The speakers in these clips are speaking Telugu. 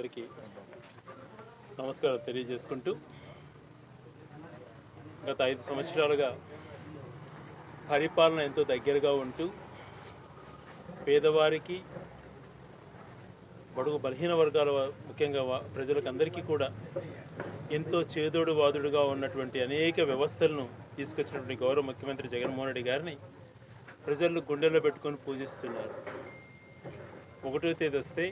అందరికీ నమస్కారం తెలియజేసుకుంటూ గత ఐదు సంవత్సరాలుగా పరిపాలన ఎంతో దగ్గరగా ఉంటూ పేదవారికి బడుగు బలహీన వర్గాల ముఖ్యంగా ప్రజలకు అందరికీ కూడా ఎంతో చేదోడు వాదుడుగా ఉన్నటువంటి అనేక వ్యవస్థలను తీసుకొచ్చినటువంటి గౌరవ ముఖ్యమంత్రి జగన్మోహన్ రెడ్డి గారిని ప్రజలు గుండెల్లో పెట్టుకొని పూజిస్తున్నారు. ఒకటో తేదీ వస్తే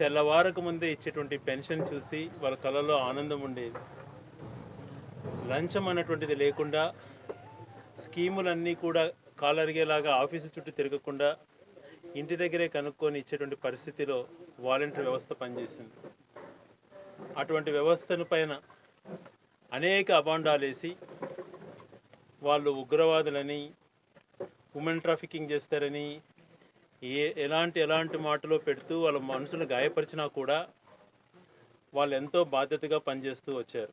తెల్లవారకు ముందే ఇచ్చేటువంటి పెన్షన్ చూసి వాళ్ళ కళలో ఆనందం ఉండేది. లంచం అన్నటువంటిది లేకుండా స్కీములన్నీ కూడా కాలరిగేలాగా ఆఫీసు చుట్టూ తిరగకుండా ఇంటి దగ్గరే కనుక్కొని ఇచ్చేటువంటి పరిస్థితిలో వాలంటీర్ వ్యవస్థ పనిచేసింది. అటువంటి వ్యవస్థను పైన అనేక అబాండాలు వేసి వాళ్ళు ఉగ్రవాదులని ఉమెన్ ట్రాఫికింగ్ చేస్తారని ఏ ఎలాంటి ఎలాంటి మాటలో పెడుతూ వాళ్ళ మనసును గాయపరిచినా కూడా వాళ్ళు ఎంతో బాధ్యతగా పనిచేస్తూ వచ్చారు.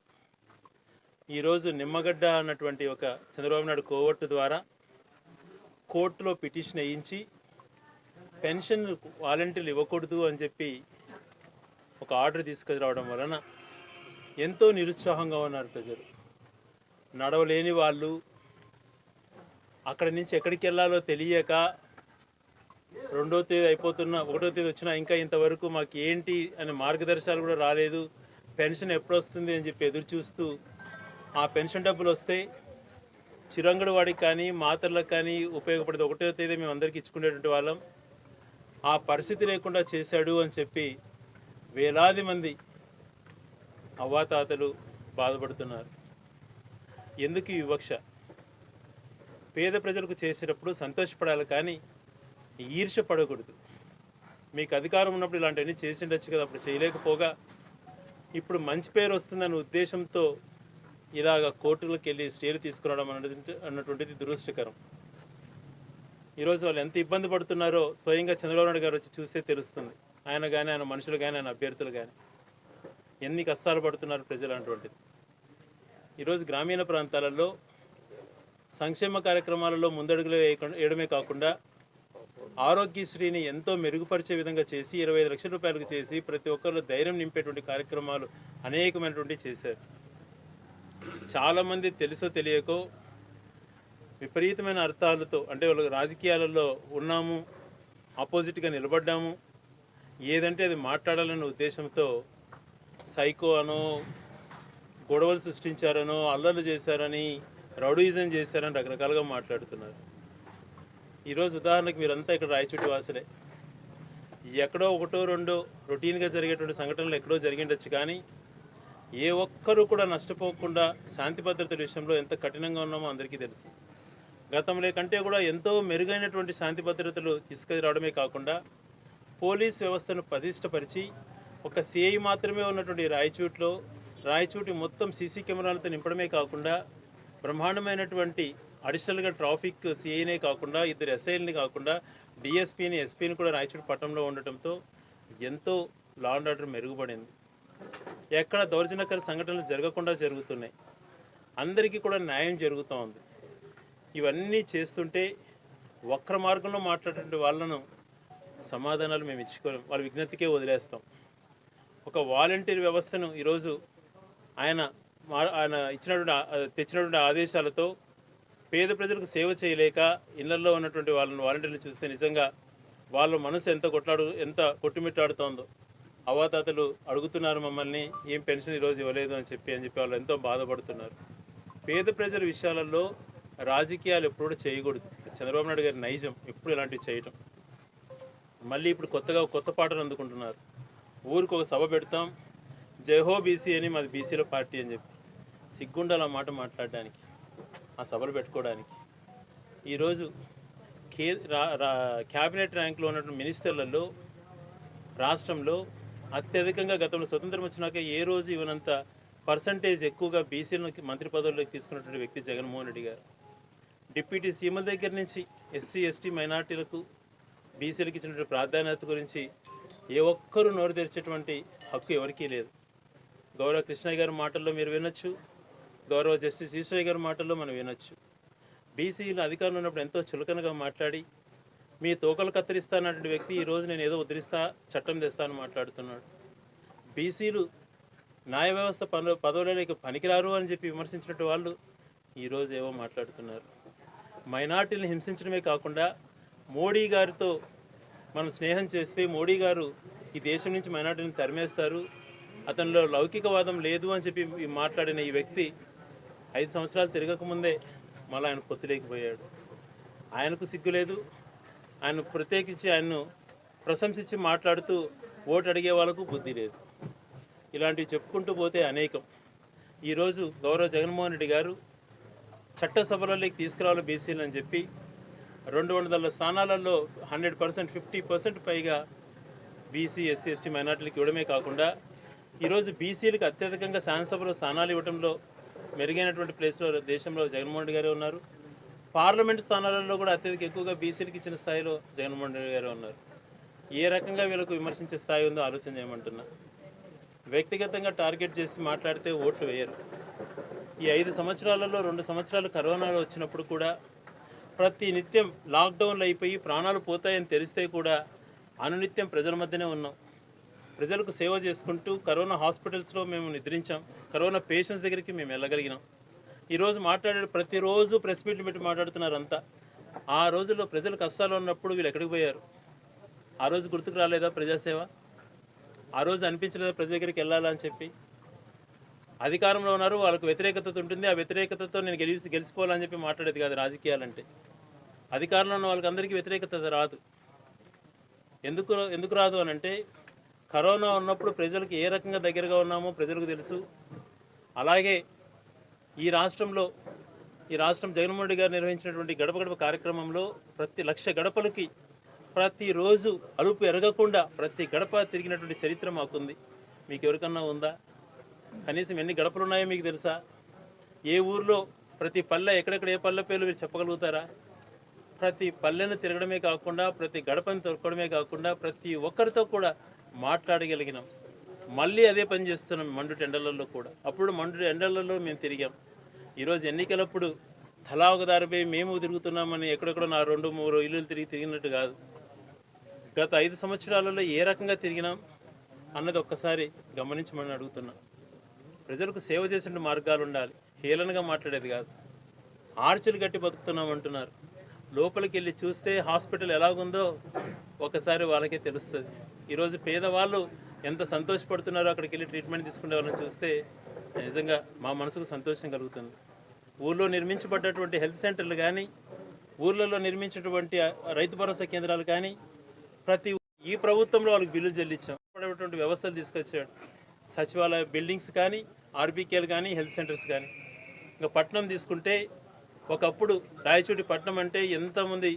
ఈరోజు నిమ్మగడ్డ అన్నటువంటి ఒక చంద్రబాబు నాయుడు కోవర్టు ద్వారా కోర్టులో పిటిషన్ వేయించి పెన్షన్ వాలంటీర్లు ఇవ్వకూడదు అని చెప్పి ఒక ఆర్డర్ తీసుకురావడం వలన ఎంతో నిరుత్సాహంగా ఉన్నారు ప్రజలు. నడవలేని వాళ్ళు అక్కడి నుంచి ఎక్కడికి వెళ్ళాలో తెలియక రెండో తేదీ అయిపోతున్న ఒకటో తేదీ వచ్చినా ఇంకా ఇంతవరకు మాకు ఏంటి అనే మార్గదర్శకాలు కూడా రాలేదు. పెన్షన్ ఎప్పుడు వస్తుంది అని చెప్పి ఎదురు చూస్తూ ఆ పెన్షన్ డబ్బులు వస్తే చిరంగడి వాడికి కానీ మాతర్లకు కానీ ఉపయోగపడేది ఒకటో తేదీ మేము అందరికీ ఇచ్చుకునేటువంటి వాళ్ళం. ఆ పరిస్థితి లేకుండా చేశాడు అని చెప్పి వేలాది మంది అవ్వాతాతలు బాధపడుతున్నారు. ఎందుకు వివక్ష? పేద ప్రజలకు చేసేటప్పుడు సంతోషపడాలి కానీ ఈర్ష్య పడకూడదు. మీకు అధికారం ఉన్నప్పుడు ఇలాంటివన్నీ చేసి ఉండొచ్చు కదా అప్పుడు చేయలేకపోగా. ఇప్పుడు మంచి పేరు వస్తుందనే ఉద్దేశంతో ఇలాగ కోర్టులకు వెళ్ళి స్టేలు తీసుకురావడం అన్నది అన్నటువంటిది దురదృష్టకరం. ఈరోజు వాళ్ళు ఎంత ఇబ్బంది పడుతున్నారో స్వయంగా చంద్రబాబు నాయుడు గారు వచ్చి చూస్తే తెలుస్తుంది. ఆయన కానీ ఆయన మనుషులు కానీ ఆయన అభ్యర్థులు కానీ ఎన్ని కష్టాలు పడుతున్నారు ప్రజలు అటువంటిది ఈరోజు గ్రామీణ ప్రాంతాలలో సంక్షేమ కార్యక్రమాలలో ముందడుగులు వేయకుండా వేయడమే కాకుండా ఆరోగ్యశ్రీని ఎంతో మెరుగుపరిచే విధంగా చేసి ఇరవై ఐదు లక్షల రూపాయలకు చేసి ప్రతి ఒక్కరిలో ధైర్యం నింపేటువంటి కార్యక్రమాలు అనేకమైనటువంటి చేశారు. చాలామంది తెలుసో తెలియకో విపరీతమైన అర్థాలతో అంటే వాళ్ళు రాజకీయాలలో ఉన్నాము ఆపోజిట్గా నిలబడ్డాము ఏదంటే అది మాట్లాడాలనే ఉద్దేశంతో సైకో అనో గొడవలు సృష్టించారనో అల్లర్లు చేశారని రౌడీజం చేశారని రకరకాలుగా మాట్లాడుతున్నారు. ఈరోజు ఉదాహరణకు మీరంతా ఇక్కడ రాయచూటి వాసులే ఎక్కడో ఒకటో రెండో రొటీన్గా జరిగేటువంటి సంఘటనలు ఎక్కడో జరిగిండొచ్చు కానీ ఏ ఒక్కరూ కూడా నష్టపోకుండా శాంతి భద్రతల విషయంలో ఎంత కఠినంగా ఉన్నామో అందరికీ తెలుసు. గతంలో కంటే కూడా ఎంతో మెరుగైనటువంటి శాంతి భద్రతలు తీసుకురావడమే కాకుండా పోలీస్ వ్యవస్థను పటిష్టపరిచి ఒక సిఐ మాత్రమే ఉన్నటువంటి రాయచూట్లో రాయచూటి మొత్తం సీసీ కెమెరాలతో నింపడమే కాకుండా బ్రహ్మాండమైనటువంటి అడిషనల్గా ట్రాఫిక్ సిఐనే కాకుండా ఇద్దరు ఎస్ఐల్ని కాకుండా డిఎస్పీని ఎస్పీని కూడా రాయచూడు పట్టణంలో ఉండటంతో ఎంతో లా అండ్ ఆర్డర్ మెరుగుపడింది. ఎక్కడ దౌర్జన్యకర సంఘటనలు జరగకుండా జరుగుతున్నాయి. అందరికీ కూడా న్యాయం జరుగుతూ ఉంది. ఇవన్నీ చేస్తుంటే వక్ర మార్గంలో మాట్లాడే వాళ్ళను సమాధానాలు మేము ఇచ్చుకోలేం. వాళ్ళ విజ్ఞతకే వదిలేస్తాం. ఒక వాలంటీర్ వ్యవస్థను ఈరోజు ఆయన మా ఆయన ఇచ్చినటువంటి తెచ్చినటువంటి ఆదేశాలతో పేద ప్రజలకు సేవ చేయలేక ఇళ్ళలో ఉన్నటువంటి వాళ్ళని వాలంటీర్లు చూస్తే నిజంగా వాళ్ళ మనసు ఎంత కొట్లాడు ఎంత కొట్టుమిట్టాడుతోందో. అవాతాతలు అడుగుతున్నారు మమ్మల్ని ఏం పెన్షన్ ఈరోజు ఇవ్వలేదు అని చెప్పి అని చెప్పి వాళ్ళు ఎంతో బాధపడుతున్నారు. పేద ప్రజల విషయాలలో రాజకీయాలు ఎప్పుడు చేయకూడదు. చంద్రబాబు నాయుడు గారి నైజం ఎప్పుడు ఇలాంటివి చేయటం. మళ్ళీ ఇప్పుడు కొత్తగా కొత్త పాటలు అందుకుంటున్నారు. ఊరికి ఒక సభ పెడతాం జయహో బీసీ అని మాది బీసీల పార్టీ అని చెప్పి. సిగ్గుండాల మాట మాట్లాడడానికి. ఆ సభలు పెట్టుకోవడానికి. ఈరోజు కే రా క్యాబినెట్ ర్యాంక్లో ఉన్నటువంటి మినిస్టర్లలో రాష్ట్రంలో అత్యధికంగా గతంలో స్వతంత్రం వచ్చినాక ఏ రోజు ఇవ్వనంత పర్సంటేజ్ ఎక్కువగా బీసీలను మంత్రి పదవుల్లోకి తీసుకున్నటువంటి వ్యక్తి జగన్మోహన్ రెడ్డి గారు. డిప్యూటీ సీఎంల దగ్గర నుంచి ఎస్సీ ఎస్టీ మైనార్టీలకు బీసీలకు ఇచ్చినటువంటి ప్రాధాన్యత గురించి ఏ ఒక్కరూ నోరు తెరిచేటువంటి హక్కు ఎవరికీ లేదు. గౌరవ కృష్ణయ్య గారి మాటల్లో మీరు వినొచ్చు. గౌరవ జస్టిస్ ఈశ్వరయ్య గారి మాటల్లో మనం వినొచ్చు. బీసీలు అధికారంలో ఉన్నప్పుడు ఎంతో చులకనగా మాట్లాడి మీ తోకలు కత్తిరిస్తానటువంటి వ్యక్తి ఈరోజు నేను ఏదో ఉద్ధరిస్తా చట్టం తెస్తాను మాట్లాడుతున్నాడు. బీసీలు న్యాయ వ్యవస్థ పను పదవులకి పనికిరారు అని చెప్పి విమర్శించినట్టు వాళ్ళు ఈరోజు ఏవో మాట్లాడుతున్నారు. మైనార్టీలను హింసించడమే కాకుండా మోడీ గారితో మనం స్నేహం చేస్తే మోడీ గారు ఈ దేశం నుంచి మైనార్టీని తరిమేస్తారు అతనిలో లౌకికవాదం లేదు అని చెప్పి మాట్లాడిన ఈ వ్యక్తి ఐదు సంవత్సరాలు తిరగకముందే మళ్ళీ ఆయన పొత్తులేకపోయాడు ఆయనకు సిగ్గు లేదు. ఆయన ప్రత్యేకించి ఆయన్ను ప్రశంసించి మాట్లాడుతూ ఓటు అడిగే వాళ్ళకు బుద్ధి లేదు. ఇలాంటివి చెప్పుకుంటూ పోతే అనేకం. ఈరోజు గౌరవ జగన్మోహన్ రెడ్డి గారు చట్టసభలలోకి తీసుకురావాలి బీసీలు అని చెప్పి రెండు వందల స్థానాలలో హండ్రెడ్ పర్సెంట్ ఫిఫ్టీ పర్సెంట్ పైగా బీసీ ఎస్సీ ఎస్టీ మైనార్టీలకు ఇవ్వడమే కాకుండా ఈరోజు బీసీలకు అత్యధికంగా శాసనసభలో స్థానాలు ఇవ్వడంలో మెరుగైనటువంటి ప్లేస్లో దేశంలో జగన్మోహన్ రెడ్డి గారే ఉన్నారు. పార్లమెంట్ స్థానాలలో కూడా అత్యధిక ఎక్కువగా బీసీలకు ఇచ్చిన స్థాయిలో జగన్మోహన్ రెడ్డి గారే ఉన్నారు. ఏ రకంగా వీళ్ళకు విమర్శించే స్థాయి ఉందో ఆలోచన చేయమంటున్నా. వ్యక్తిగతంగా టార్గెట్ చేసి మాట్లాడితే ఓట్లు వేయరు. ఈ ఐదు సంవత్సరాలలో రెండు సంవత్సరాలు కరోనాలో వచ్చినప్పుడు కూడా ప్రతి నిత్యం లాక్డౌన్లు అయిపోయి ప్రాణాలు పోతాయని తెలిస్తే కూడా అనునిత్యం ప్రజల మధ్యనే ఉన్నాం. ప్రజలకు సేవ చేసుకుంటూ కరోనా హాస్పిటల్స్లో మేము నిద్రించాం. కరోనా పేషెంట్స్ దగ్గరికి మేము వెళ్ళగలిగినాం. ఈరోజు మాట్లాడే ప్రతిరోజు ప్రెస్ మీట్లు పెట్టి మాట్లాడుతున్నారు అంతా ఆ రోజుల్లో ప్రజలు కష్టాలు ఉన్నప్పుడు వీళ్ళు ఎక్కడికి పోయారు? ఆ రోజు గుర్తుకు రాలేదా ప్రజాసేవ? ఆ రోజు అనిపించలేదా ప్రజల దగ్గరికి వెళ్ళాలని చెప్పి? అధికారంలో ఉన్నారు వాళ్ళకు వ్యతిరేకత ఉంటుంది. ఆ వ్యతిరేకతతో నేను గెలిచి గెలిచిపోవాలని చెప్పి మాట్లాడేది కాదు రాజకీయాలంటే. అధికారంలో ఉన్న వాళ్ళకి అందరికీ వ్యతిరేకత రాదు. ఎందుకు ఎందుకు రాదు అని అంటే కరోనా ఉన్నప్పుడు ప్రజలకు ఏ రకంగా దగ్గరగా ఉన్నామో ప్రజలకు తెలుసు. అలాగే ఈ రాష్ట్రంలో ఈ రాష్ట్రం జగన్మోహన్ రెడ్డి గారు నిర్వహించినటువంటి గడప గడప కార్యక్రమంలో ప్రతి లక్ష గడపలకి ప్రతిరోజు అలుపు ఎరగకుండా ప్రతి గడప తిరిగినటువంటి చరిత్ర మాకుంది. మీకు ఎవరికన్నా ఉందా? కనీసం ఎన్ని గడపలు ఉన్నాయో మీకు తెలుసా? ఏ ఊర్లో ప్రతి పల్లె ఎక్కడెక్కడ ఏ పల్లె పేర్లు మీరు చెప్పగలుగుతారా? ప్రతి పల్లెను తిరగడమే కాకుండా ప్రతి గడపను తొక్కడమే కాకుండా ప్రతి ఒక్కరితో కూడా మాట్లాడగలిగినాం. మళ్ళీ అదే పని చేస్తున్నాం మండు ఎండలలో కూడా. అప్పుడు మండు ఎండలలో మేము తిరిగాం. ఈరోజు ఎన్నికలప్పుడు తలా ఒక దారిపై మేము తిరుగుతున్నామని ఎక్కడెక్కడ నా రెండు మూడు ఇల్లులు తిరిగి తిరిగినట్టు కాదు. గత ఐదు సంవత్సరాలలో ఏ రకంగా తిరిగినాం అన్నది ఒక్కసారి గమనించమని అడుగుతున్నా. ప్రజలకు సేవ చేసిన మార్గాలు ఉండాలి. హేళనగా మాట్లాడేది కాదు. ఆర్చులు కట్టి బతుకుతున్నాం అంటున్నారు. లోపలికి వెళ్ళి చూస్తే హాస్పిటల్ ఎలాగుందో ఒకసారి వాళ్ళకే తెలుస్తుంది. ఈరోజు పేదవాళ్ళు ఎంత సంతోషపడుతున్నారో అక్కడికి వెళ్ళి ట్రీట్మెంట్ తీసుకునే వాళ్ళని చూస్తే నిజంగా మా మనసుకు సంతోషం కలుగుతుంది. ఊళ్ళో నిర్మించబడ్డటువంటి హెల్త్ సెంటర్లు కానీ ఊర్లలో నిర్మించినటువంటి రైతు భరోసా కేంద్రాలు కానీ ప్రతి ఈ ప్రభుత్వంలో వాళ్ళకి బిల్లులు చెల్లించాం. పడేటువంటి వ్యవస్థలు తీసుకొచ్చాడు. సచివాలయ బిల్డింగ్స్ కానీ ఆర్బీకేలు కానీ హెల్త్ సెంటర్స్ కానీ. ఇంకా పట్నం తీసుకుంటే ఒకప్పుడు రాయచూటి పట్నం అంటే ఎంతమంది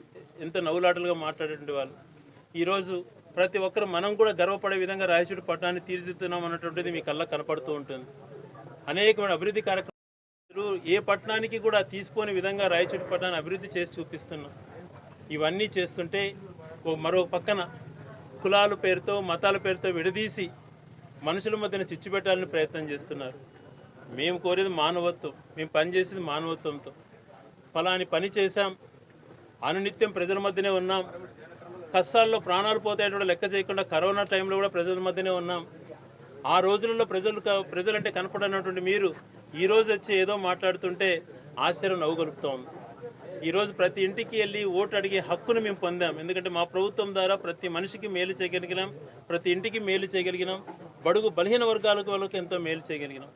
ఎంత నవ్వులాటలుగా మాట్లాడేటువంటి వాళ్ళు. ఈరోజు ప్రతి ఒక్కరు మనం కూడా గర్వపడే విధంగా రాయచూటి పట్టణాన్ని తీర్చిదిద్దుతున్నాం అన్నటువంటిది మీ కళ్ళ కనపడుతూ ఉంటుంది. అనేకమైన అభివృద్ధి కార్యక్రమాలు ఏ పట్టణానికి కూడా తీసుకోని విధంగా రాయచూటి పట్టణాన్ని అభివృద్ధి చేసి చూపిస్తున్నాం. ఇవన్నీ చేస్తుంటే మరో పక్కన కులాల పేరుతో మతాల పేరుతో విడదీసి మనుషుల మధ్యన చిచ్చు పెట్టాలని ప్రయత్నం చేస్తున్నారు. మేము కోరేది మానవత్వం మేము పనిచేసేది మానవత్వంతో. ఫలాని పని చేశాం. అనునిత్యం ప్రజల మధ్యనే ఉన్నాం. కష్టాల్లో ప్రాణాలు పోతాయని కూడా లెక్క చేయకుండా కరోనా టైంలో కూడా ప్రజల మధ్యనే ఉన్నాం. ఆ రోజులలో ప్రజలు ప్రజలంటే కనపడనటువంటి మీరు ఈరోజు వచ్చి ఏదో మాట్లాడుతుంటే ఆశ్చర్యం నవ్వుగలుపుతాం. ఈరోజు ప్రతి ఇంటికి వెళ్ళి ఓటు అడిగే హక్కును మేము పొందాం. ఎందుకంటే మా ప్రభుత్వం ద్వారా ప్రతి మనిషికి మేలు చేయగలిగినాం ప్రతి ఇంటికి మేలు చేయగలిగినాం బడుగు బలహీన వర్గాలకు వాళ్ళకి ఎంతో మేలు చేయగలిగినాం.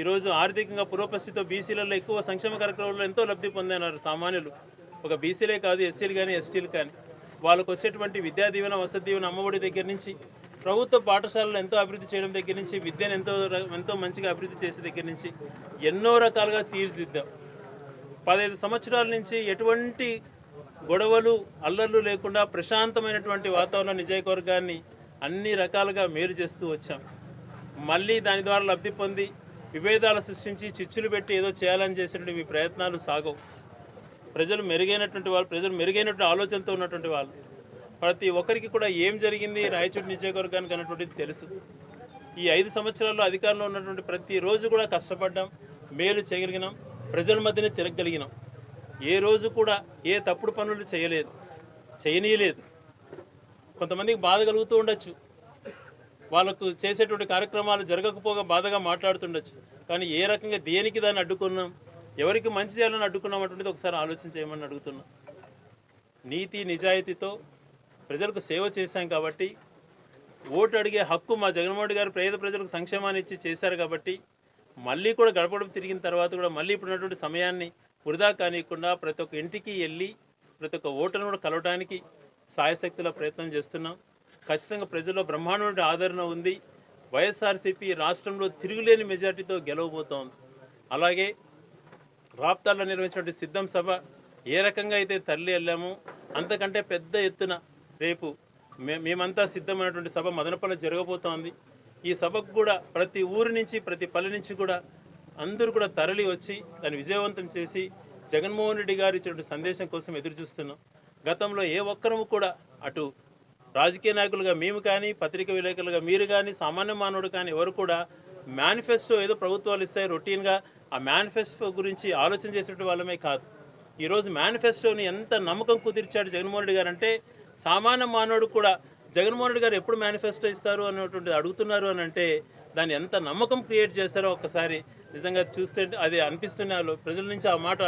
ఈరోజు ఆర్థికంగా పురోపస్థితితో బీసీలలో ఎక్కువ సంక్షేమ కార్యక్రమాల్లో ఎంతో లబ్ధి పొందినారు సామాన్యులు. ఒక బీసీలే కాదు ఎస్సీలు కానీ ఎస్టీలు కానీ. వాళ్ళకు వచ్చేటువంటి విద్యా దీవెన వసతి దీవెన అమ్మఒడి దగ్గర నుంచి ప్రభుత్వ పాఠశాలలు ఎంతో అభివృద్ధి చేయడం దగ్గర నుంచి విద్యను ఎంతో ఎంతో మంచిగా అభివృద్ధి చేసే దగ్గర నుంచి ఎన్నో రకాలుగా తీర్చిదిద్దాం. పదహైదు సంవత్సరాల నుంచి ఎటువంటి గొడవలు అల్లర్లు లేకుండా ప్రశాంతమైనటువంటి వాతావరణ నిజాయకవర్గాన్ని అన్ని రకాలుగా మేలు చేస్తూ వచ్చాం. మళ్ళీ దాని ద్వారా లబ్ధి పొంది విభేదాలు సృష్టించి చిచ్చులు పెట్టి ఏదో చేయాలని చేసినటువంటి మీ ప్రయత్నాలు సాగవు. ప్రజలు మెరుగైనటువంటి వాళ్ళు ప్రజలు మెరుగైనటువంటి ఆలోచనతో ఉన్నటువంటి వాళ్ళు. ప్రతి ఒక్కరికి కూడా ఏం జరిగింది రాయచూరు నియోజకవర్గానికి అన్నటువంటిది తెలుసు. ఈ ఐదు సంవత్సరాల్లో అధికారంలో ఉన్నటువంటి ప్రతిరోజు కూడా కష్టపడ్డాం మేలు చేయగలిగినాం ప్రజల మధ్యనే తిరగగలిగినాం. ఏ రోజు కూడా ఏ తప్పుడు పనులు చేయలేదు చేయనీయలేదు. కొంతమందికి బాధ కలుగుతూ ఉండొచ్చు. వాళ్ళకు చేసేటువంటి కార్యక్రమాలు జరగకపోగా బాధగా మాట్లాడుతుండొచ్చు. కానీ ఏ రకంగా దేనికి దాన్ని అడ్డుకున్నాం ఎవరికి మంచి చేయాలని అడ్డుకున్నాం అటువంటిది ఒకసారి ఆలోచన చేయమని అడుగుతున్నాం. నీతి నిజాయితీతో ప్రజలకు సేవ చేశాం కాబట్టి ఓటు అడిగే హక్కు మా జగన్మోహన్ గారు పేద ప్రజలకు సంక్షేమాన్ని ఇచ్చి చేశారు కాబట్టి మళ్ళీ కూడా గడపడం తిరిగిన తర్వాత కూడా మళ్ళీ ఇప్పుడున్నటువంటి సమయాన్ని వృధా కానియకుండా ప్రతి ఒక్క ఇంటికి వెళ్ళి ప్రతి ఒక్క ఓటర్ను కూడా కలవడానికి సాయశక్తుల ప్రయత్నం చేస్తున్నాం. ఖచ్చితంగా ప్రజల్లో బ్రహ్మాండమైన ఆదరణ ఉంది. వైఎస్ఆర్సీపీ రాష్ట్రంలో తిరుగులేని మెజార్టీతో గెలవబోతోంది. అలాగే రాప్తాల్లో నిర్వహించినటువంటి సిద్ధం సభ ఏ రకంగా అయితే తరలి వెళ్ళామో అంతకంటే పెద్ద ఎత్తున రేపు మే మేమంతా సిద్ధమైనటువంటి సభ మదనపల్లి జరగబోతోంది. ఈ సభకు కూడా ప్రతి ఊరి నుంచి ప్రతి పల్లె నుంచి కూడా అందరూ కూడా తరలి వచ్చి దాన్ని విజయవంతం చేసి జగన్మోహన్ రెడ్డి గారు ఇచ్చినటువంటి సందేశం కోసం ఎదురు చూస్తున్నాం గతంలో ఏ ఒక్కరము కూడా అటు రాజకీయ నాయకులుగా మేము కానీ పత్రిక విలేకరులుగా మీరు కానీ సామాన్య మానవుడు కానీ ఎవరు కూడా మేనిఫెస్టో ఏదో ప్రభుత్వాలు ఇస్తాయి రొటీన్గా. ఆ మేనిఫెస్టో గురించి ఆలోచన చేసేటువంటి వాళ్ళమే కాదు. ఈరోజు మేనిఫెస్టోని ఎంత నమ్మకం కుదిర్చాడు జగన్మోహన్ రెడ్డి గారు అంటే సామాన్య మానవుడు కూడా జగన్మోహన్ రెడ్డి గారు ఎప్పుడు మేనిఫెస్టో ఇస్తారు అన్నటువంటి అడుగుతున్నారు అని అంటే దాన్ని ఎంత నమ్మకం క్రియేట్ చేస్తారో ఒక్కసారి నిజంగా చూస్తే అది అనిపిస్తున్న ప్రజల నుంచి ఆ మాట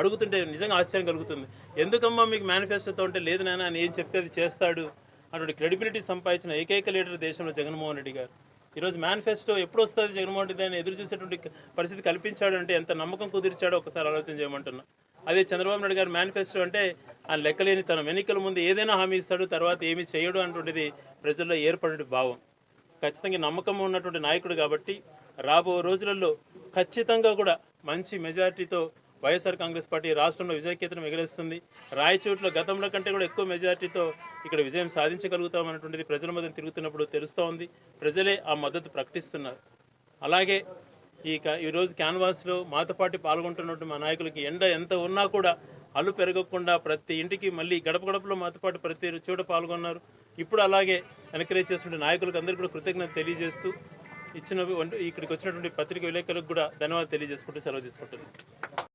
అడుగుతుంటే నిజంగా ఆశ్చర్యం కలుగుతుంది. ఎందుకమ్మా మీకు మేనిఫెస్టోతో ఉంటే లేదు నాన్న అని ఏం చెప్తే అది చేస్తాడు అటువంటి క్రెడిబిలిటీ సంపాదించిన ఏకైక లీడర్ దేశంలో జగన్మోహన్ రెడ్డి గారు. ఈరోజు మేనిఫెస్టో ఎప్పుడు వస్తుంది జగన్మోహన్ రెడ్డి అని ఎదురు చూసేటువంటి పరిస్థితి కల్పించాడు అంటే ఎంత నమ్మకం కుదిర్చాడో ఒకసారి ఆలోచన చేయమంటున్నా. అదే చంద్రబాబు నాయుడు గారు మేనిఫెస్టో అంటే ఆయన లెక్కలేని తన ఎన్నికల ముందు ఏదైనా హామీ ఇస్తాడు తర్వాత ఏమీ చేయడు అటువంటిది ప్రజల్లో ఏర్పడే భావం. ఖచ్చితంగా నమ్మకం ఉన్నటువంటి నాయకుడు కాబట్టి రాబో రోజులలో ఖచ్చితంగా కూడా మంచి మెజార్టీతో వైఎస్ఆర్ కాంగ్రెస్ పార్టీ రాష్ట్రంలో విజయకేతనం ఎగిరేస్తుంది. రాయచోట్ల గతంలో కంటే కూడా ఎక్కువ మెజారిటీతో ఇక్కడ విజయం సాధించగలుగుతామన్నటువంటిది ప్రజల మధ్య తిరుగుతున్నప్పుడు తెలుస్తూ ఉంది ప్రజలే ఆ మద్దతు ప్రకటిస్తున్నారు. అలాగే ఈ ఈరోజు క్యాన్వాస్లో మాతో పాటు పాల్గొంటున్నటువంటి మా నాయకులకి ఎండ ఎంత ఉన్నా కూడా అల్లు పెరగకుండా ప్రతి ఇంటికి మళ్ళీ గడప గడపలో మాతో పాటు ప్రతి చోట పాల్గొన్నారు. ఇప్పుడు అలాగే ఎన్కరేజ్ చేస్తున్న నాయకులకు అందరికీ కూడా కృతజ్ఞత తెలియజేస్తూ ఇచ్చిన ఇక్కడికి వచ్చినటువంటి పత్రిక విలేకరులకు కూడా ధన్యవాదాలు తెలియజేసుకుంటూ సెలవు తీసుకుంటున్నాను